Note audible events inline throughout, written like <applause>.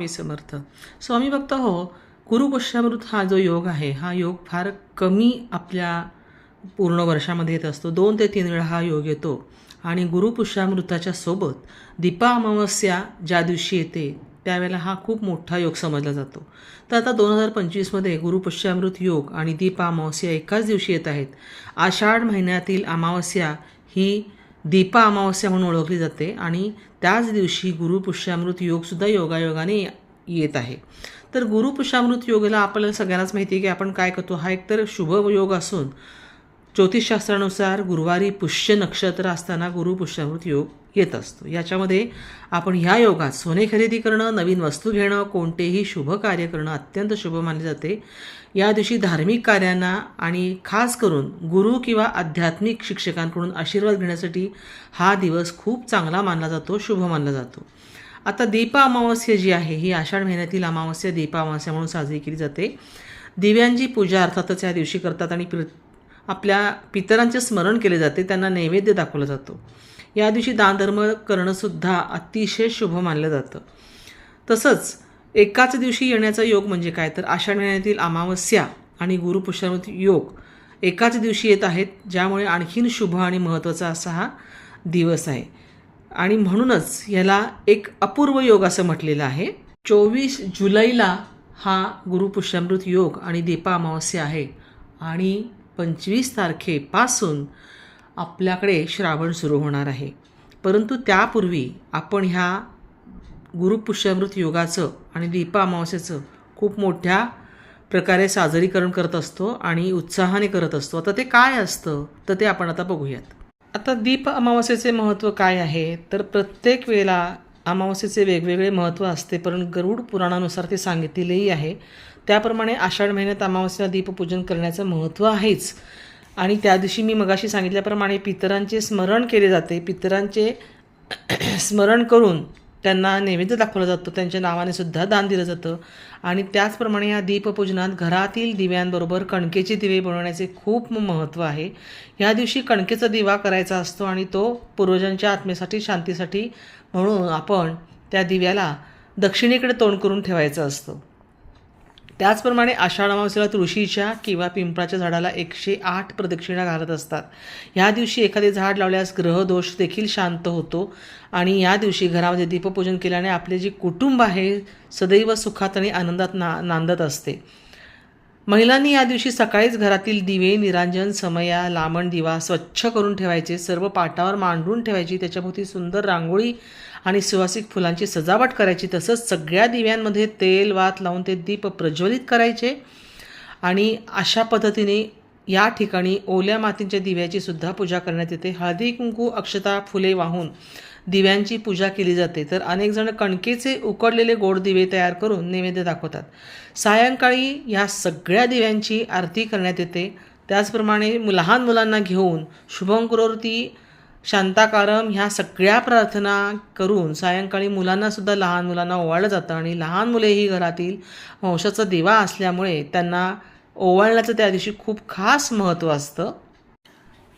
मी समर्थ. स्वामी भक्त हो गुरुपुष्यामृत हा जो योग आहे हा योग फार कमी आपल्या पूर्ण वर्षामध्ये येत असतो. दोन ते तीन वेळा हा योग येतो. आणि गुरुपुष्यामृताच्या सोबत दीपा अमावस्या ज्या दिवशी येते त्यावेळेला हा खूप मोठा योग समजला जातो. तर आता दोन हजार पंचवीसमध्ये गुरुपुष्यामृत योग आणि दीपा अमावस्या एकाच दिवशी येत आहेत. आषाढ महिन्यातील अमावस्या ही दीपा अमावस्या म्हणून ओळखली जाते आणि त्याच दिवशी गुरुपुष्यामृत योगसुद्धा योगायोगाने येत आहे. तर गुरुपुष्यामृत योगाला आपल्याला सगळ्यांनाच माहिती आहे की आपण काय करतो? हा एकतर शुभ योग असून ज्योतिषशास्त्रानुसार गुरुवारी पुष्य नक्षत्र असताना गुरु पुष्यामृत योग येत असतो. याच्यामध्ये आपण ह्या योगात सोने खरेदी करणं नवीन वस्तू घेणं कोणतेही शुभ कार्य करणं अत्यंत शुभ मानले जाते. या दिवशी धार्मिक कार्यांना आणि खास करून गुरु किंवा आध्यात्मिक शिक्षकांकडून आशीर्वाद घेण्यासाठी हा दिवस खूप चांगला मानला जातो शुभ मानला जातो. आता दीपा अमावस्या जी आहे ही आषाढ महिन्यातील अमावस्या दीपा अमावस्या म्हणून साजरी केली जाते. दिव्यांची पूजा अर्थातच या दिवशी करतात आणि प्र आपल्या पितरांचे स्मरण केले जाते त्यांना नैवेद्य दाखवला जातो. या दिवशी दानधर्म करणंसुद्धा अतिशय शुभ मानलं जातं. तसंच एकाच दिवशी येण्याचा योग म्हणजे काय? तर आषाढ महिन्यातील अमावस्या आणि गुरुपुष्यामृत योग एकाच दिवशी येत आहेत ज्यामुळे आणखीन शुभ आणि महत्त्वाचा असा हा दिवस आहे. आणि म्हणूनच याला एक अपूर्व योग असं म्हटलेलं आहे. चोवीस जुलैला हा गुरुपुष्यामृत योग आणि दीपा अमावस्या आहे. आणि पंचवीस तारखेपासून आपल्याकडे श्रावण सुरू होणार आहे. परंतु त्यापूर्वी आपण ह्या गुरुपुष्यामृत योगाचं आणि दीपा अमावस्याचं खूप मोठ्या प्रकारे साजरीकरण करत असतो आणि उत्साहाने करत असतो. आता ते काय असतं? तर ते आपण आता बघूयात. आता दीप अमावस्येचे महत्त्व काय आहे? तर प्रत्येक वेळेला अमावस्येचे वेगवेगळे महत्त्व असते. पण गरुड पुराणानुसार ते सांगितलेही आहे. त्याप्रमाणे आषाढ महिन्यात अमावस्येला दीपपूजन करण्याचं महत्त्व आहेच. आणि त्या दिवशी मी मगाशी सांगितल्याप्रमाणे पितरांचे स्मरण केले जाते. पितरांचे <clears throat> स्मरण करून त्यांना नैवेद्य दाखवला जातो. त्यांच्या नावाने सुद्धा दान दिलं जातं. आणि त्याचप्रमाणे या दीपपूजनात घरातील दिव्यांबरोबर कणकेचे दिवे बनवण्याचे खूप महत्त्व आहे. ह्या दिवशी कणकेचा दिवा करायचा असतो आणि तो पूर्वजांच्या आत्मेसाठी शांतीसाठी म्हणून आपण त्या दिव्याला दक्षिणेकडे तोंड करून ठेवायचं असतं. त्याचप्रमाणे आषाढ अमावस्येला तुळशीच्या किंवा पिंपळाच्या झाडाला एकशे आठ प्रदक्षिणा घालत असतात. ह्या दिवशी एखादे झाड लावल्यास ग्रहदोष देखील शांत होतो आणि या दिवशी घरामध्ये दीपपूजन केल्याने आपले जे कुटुंब आहे सदैव सुखात आणि आनंदात ना नांदत असते. महिलांनी या दिवशी सकाळीच घरातील दिवे निरांजन समया लामण दिवा स्वच्छ करून ठेवायचे सर्व पाटावर मांडून ठेवायची त्याच्याभोवती सुंदर रांगोळी आणि सुवासिक फुलांची सजावट करायची तसंच सगळ्या दिव्यांमध्ये तेल वात लावून ते दीप प्रज्वलित करायचे. आणि अशा पद्धतीने या ठिकाणी ओल्या मातींच्या दिव्याची सुद्धा पूजा करण्यात येते. हळदी कुंकू अक्षता फुले वाहून दिव्यांची पूजा केली जाते. तर अनेक जण कणकेचे उकडलेले गोड दिवे तयार करून नैवेद्य दाखवतात. सायंकाळी या सगळ्या दिव्यांची आरती करण्यात येते. त्याचप्रमाणे लहान मुलांना घेऊन शुभंकरोती शांताकारम ह्या सगळ्या प्रार्थना करून सायंकाळी मुलांनासुद्धा लहान मुलांना ओवाळलं जातं आणि लहान मुलेही घरातील वंशाचा देवा असल्यामुळे त्यांना ओवाळण्याचं त्या दिवशी खूप खास महत्त्व असतं.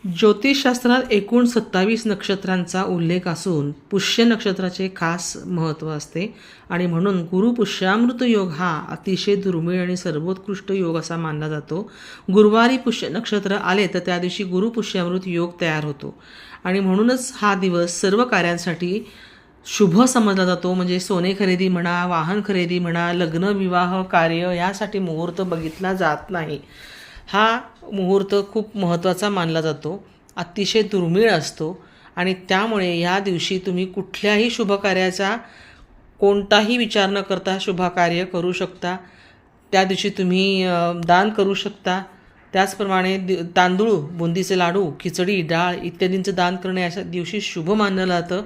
ज्योतिषशास्त्रात एकूण सत्तावीस नक्षत्रांचा उल्लेख असून पुष्य नक्षत्राचे खास महत्त्व असते. आणि म्हणून गुरुपुष्यामृत योग हा अतिशय दुर्मिळ आणि सर्वोत्कृष्ट योग असा मानला जातो. गुरुवारी पुष्य नक्षत्र आले तर त्या दिवशी गुरुपुष्यामृत योग तयार होतो. आणि म्हणूनच हा दिवस सर्व कार्यांसाठी शुभ समजला जातो. म्हणजे सोने खरेदी म्हणा वाहन खरेदी म्हणा लग्न विवाह कार्य यासाठी मुहूर्त बघितला जात नाही. हा मुहूर्त खूप महत्त्वाचा मानला जातो अतिशय दुर्मिळ असतो आणि त्यामुळे ह्या दिवशी तुम्ही कुठल्याही शुभकार्याचा कोणताही विचार न करता शुभकार्य करू शकता. त्या दिवशी तुम्ही दान करू शकता. त्याचप्रमाणे दि तांदूळ बुंदीचे लाडू खिचडी डाळ इत्यादींचं दान करणे अशा दिवशी शुभ मानलं जातं.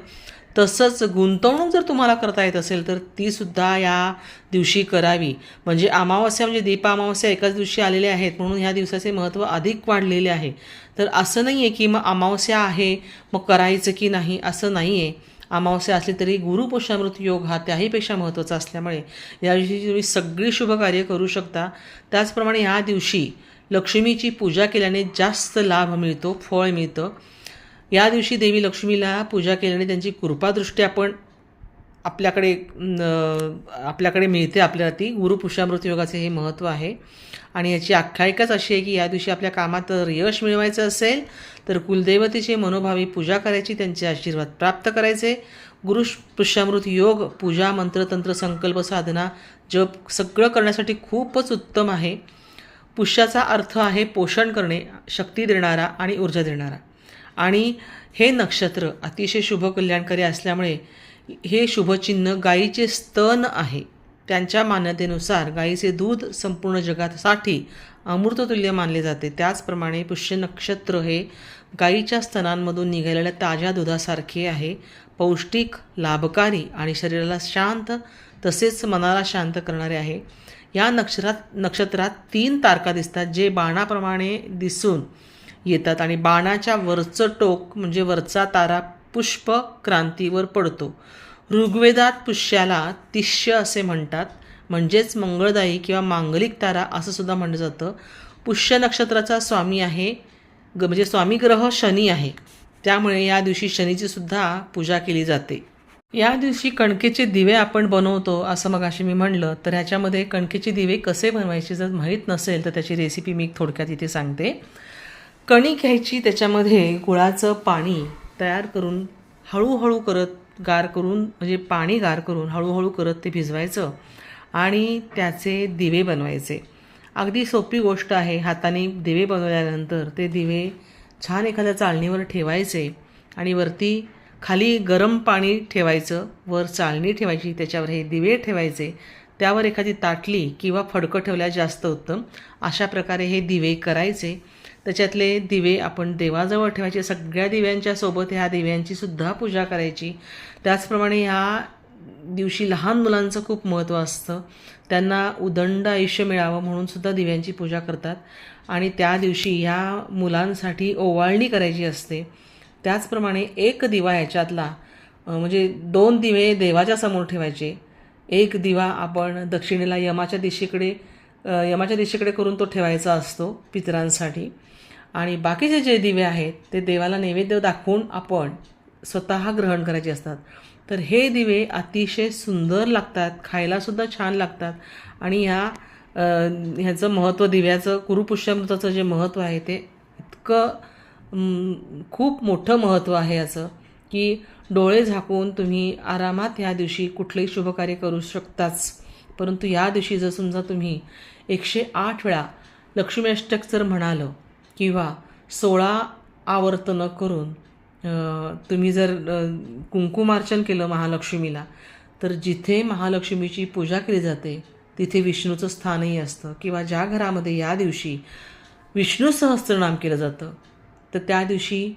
तसंच गुंतवणूक जर तुम्हाला करता येत असेल तर तीसुद्धा या दिवशी करावी. म्हणजे अमावस्या म्हणजे दीप अमावस्या एकाच दिवशी आलेल्या आहेत म्हणून ह्या दिवसाचे महत्त्व अधिक वाढलेले आहे. तर असं नाही आहे की मग अमावस्या आहे मग करायचं की नाही असं नाही आहे अमावस्या असली तरी गुरुपोषामृत योग हा त्याहीपेक्षा महत्त्वाचा असल्यामुळे या दिवशी तुम्ही सगळी शुभकार्य करू शकता. त्याचप्रमाणे ह्या दिवशी लक्ष्मीची पूजा केल्याने जास्त लाभ मिळतो फळ मिळतं. या दिवशी देवी लक्ष्मीला पूजा केल्याने त्यांची कृपादृष्टी आपण आपल्याकडे आपल्याकडे मिळते आपल्याला ती गुरुपुष्यामृत योगाचे हे महत्त्व आहे. आणि याची आख्यायिकाच अशी आहे की या दिवशी आपल्या कामात जर यश मिळवायचं असेल तर कुलदेवतेचे मनोभावी पूजा करायची त्यांचे आशीर्वाद प्राप्त करायचे. गुरु पुष्यामृत योग पूजा मंत्रतंत्र संकल्प साधना जप सगळं करण्यासाठी खूपच उत्तम आहे. पुष्याचा अर्थ आहे पोषण करणे शक्ती देणारा आणि ऊर्जा देणारा. आणि हे नक्षत्र अतिशय शुभ कल्याणकारी असल्यामुळे हे शुभचिन्ह गायीचे स्तन आहे. त्यांच्या मान्यतेनुसार गायीचे दूध संपूर्ण जगासाठी अमृततुल्य मानले जाते. त्याचप्रमाणे पुष्य नक्षत्र हे गायीच्या स्तनांमधून निघालेल्या ताज्या दुधासारखे आहे. पौष्टिक लाभकारी आणि शरीराला शांत तसेच मनाला शांत करणारे आहे. या नक्षरात नक्षत्रात तीन तारका दिसतात जे बाणाप्रमाणे दिसून येतात आणि बाणाच्या वरचं टोक म्हणजे वरचा तारा पुष्प क्रांतीवर पडतो. ऋग्वेदात पुष्याला तिष्य असे म्हणतात. म्हणजेच मंगळदायी किंवा मांगलिक तारा असं सुद्धा म्हटलं जातं. पुष्य नक्षत्राचा स्वामी आहे ग म्हणजे स्वामी ग्रह शनी आहे. त्यामुळे या दिवशी शनीची सुद्धा पूजा केली जाते. या दिवशी कणकेचे दिवे आपण बनवतो असं मग अशी मी म्हणलं तर ह्याच्यामध्ये कणकेचे दिवे कसे बनवायचे जर माहीत नसेल तर त्याची रेसिपी मी थोडक्यात इथे सांगते. कणिक घ्यायची त्याच्यामध्ये गुळाचं पाणी तयार करून हळूहळू करत गार करून म्हणजे पाणी गार करून हळूहळू करत ते भिजवायचं आणि त्याचे दिवे बनवायचे. अगदी सोपी गोष्ट आहे. हाताने दिवे बनवल्यानंतर ते दिवे छान एखाद्या चाळणीवर ठेवायचे आणि वरती खाली गरम पाणी ठेवायचं वर चाळणी ठेवायची त्याच्यावर हे दिवे ठेवायचे. त्यावर एखादी ताटली किंवा फडकं ठेवल्या जास्त उत्तम. अशा प्रकारे हे दिवे करायचे. त्याच्यातले दिवे आपण देवाजवळ ठेवायचे सगळ्या दिव्यांच्या सोबत ह्या दिव्यांची सुद्धा पूजा करायची. त्याचप्रमाणे ह्या दिवशी लहान मुलांचं खूप महत्त्व असतं. त्यांना उदंड आयुष्य मिळावं म्हणून सुद्धा दिव्यांची पूजा करतात. आणि त्या दिवशी ह्या मुलांसाठी ओवाळणी करायची असते. त्याचप्रमाणे एक दिवा ह्याच्यातला म्हणजे दोन दिवे देवाच्या समोर ठेवायचे. एक दिवा आपण दक्षिणेला यमाच्या दिशेकडे यमाच्या दिशेकडे करून तो ठेवायचा असतो पितरांसाठी. आणि बाकीचे जे दिवे आहेत ते देवाला नैवेद्य दाखवून आपण स्वतः ग्रहण करायचे असतात. तर हे दिवे अतिशय सुंदर लागतात खायलासुद्धा छान लागतात. आणि ह्या ह्याचं महत्त्व दिव्याचं कुरुपुष्यामृताचं जे महत्त्व आहे ते इतकं खूप मोठं महत्त्व आहे याचं की डोळे झाकून तुम्ही आरामात ह्या दिवशी कुठलंही शुभकार्य करू शकताच. परंतु या दिवशी जर समजा तुम्ही एकशे आठ वेळा लक्ष्मी अष्टक जर म्हणालं किंवा सोळा आवर्तनं करून तुम्ही जर कुंकुमार्चन केलं महालक्ष्मीला तर जिथे महालक्ष्मीची पूजा केली जाते तिथे विष्णूचं स्थानही असतं. किंवा ज्या घरामध्ये या दिवशी विष्णू सहस्त्रनाम केलं जातं तर त्या दिवशी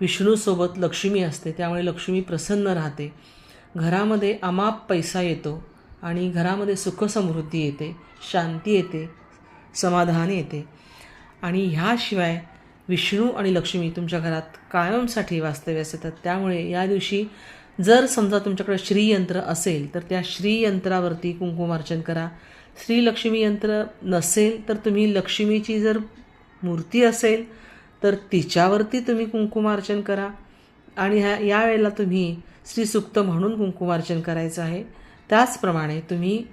विष्णूसोबत लक्ष्मी असते. त्यामुळे लक्ष्मी प्रसन्न राहते. घरामध्ये अमाप पैसा येतो. आणि घरामध्ये सुखसमृद्धी येते शांती येते समाधान येते. आणि ह्याशिवाय विष्णू आणि लक्ष्मी तुमच्या घरात कायमसाठी वास्तव्यास येतात त्यामुळे या दिवशी जर समजा तुमच्याकडे श्रीयंत्र असेल तर त्या श्रीयंत्रावरती कुंकुमार्चन करा. श्रीलक्ष्मी यंत्र नसेल तर तुम्ही लक्ष्मीची जर मूर्ती असेल तर तिच्यावरती तुम्ही कुंकुमार्चन करा. आणि ह्या यावेळेला तुम्ही श्रीसुक्त म्हणून कुंकुमार्चन करायचं आहे. त्याचप्रमाणे तुम्ही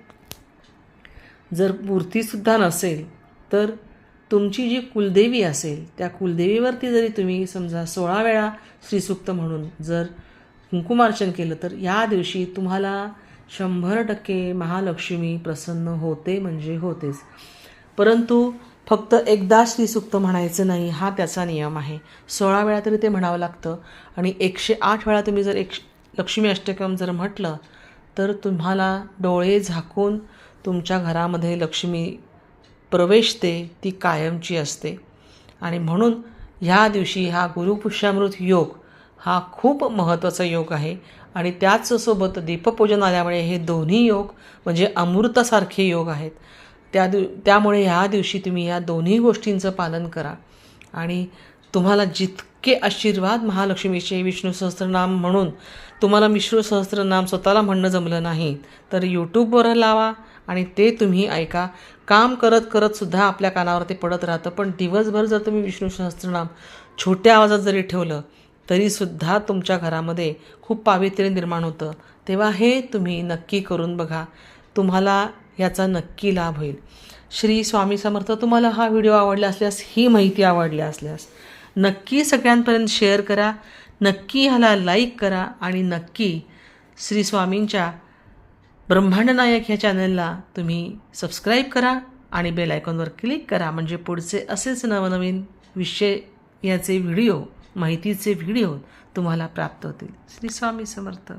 जर मूर्तीसुद्धा नसेल तर तुमची जी कुलदेवी असेल त्या कुलदेवीवरती जरी तुम्ही समजा सोळा वेळा श्रीसुक्त म्हणून जर कुंकुमार्चन केलं तर या दिवशी तुम्हाला शंभर टक्के महालक्ष्मी प्रसन्न होते म्हणजे होतेच. परंतु फक्त एकदा श्रीसुक्त म्हणायचं नाही हा त्याचा नियम आहे. सोळा वेळा तरी ते म्हणावं लागतं. आणि एकशे आठ वेळा तुम्ही जर एक लक्ष्मी अष्टकम जर म्हटलं तर तुम्हाला डोळे झाकून तुमच्या घरामध्ये लक्ष्मी प्रवेशते ती कायमची असते. आणि म्हणून ह्या दिवशी हा गुरुपुष्यामृत योग हा खूप महत्त्वाचा योग आहे. आणि त्याचसोबत दीपपूजन आल्यामुळे हे दोन्ही योग म्हणजे अमृतासारखे योग आहेत. त्या दिव त्यामुळे ह्या दिवशी तुम्ही या दोन्ही गोष्टींचं पालन करा. आणि तुम्हाला की आशीर्वाद महालक्ष्मीचे विष्णू सहस्त्रनाम म्हणून. तुम्हाला विष्णू सहस्त्रनाम स्वतःला म्हणणं जमलं नाही तर यूट्यूबवर लावा आणि ते तुम्ही ऐका. काम करत करतसुद्धा आपल्या कानावर ते पडत राहतं पण दिवसभर जर तुम्ही विष्णू सहस्त्रनाम छोट्या आवाजात जरी ठेवलं तरीसुद्धा तुमच्या घरामध्ये खूप पावित्र्य निर्माण होतं. तेव्हा हे तुम्ही नक्की करून बघा. तुम्हाला याचा नक्की लाभ होईल. श्री स्वामी समर्थ तुम्हाला हा व्हिडिओ आवडला असल्यास ही माहिती आवडली असल्यास नक्की सगळ्यांपर्यंत शेअर करा नक्की ह्याला लाईक करा आणि नक्की श्री स्वामींच्या ब्रह्मांड नायक ह्या चॅनलला तुम्ही सबस्क्राईब करा आणि बेल आयकॉनवर क्लिक करा. म्हणजे पुढचे असेच नवनवीन विषय याचे व्हिडिओ माहितीचे व्हिडिओ तुम्हाला प्राप्त होतील. श्री स्वामी समर्थ.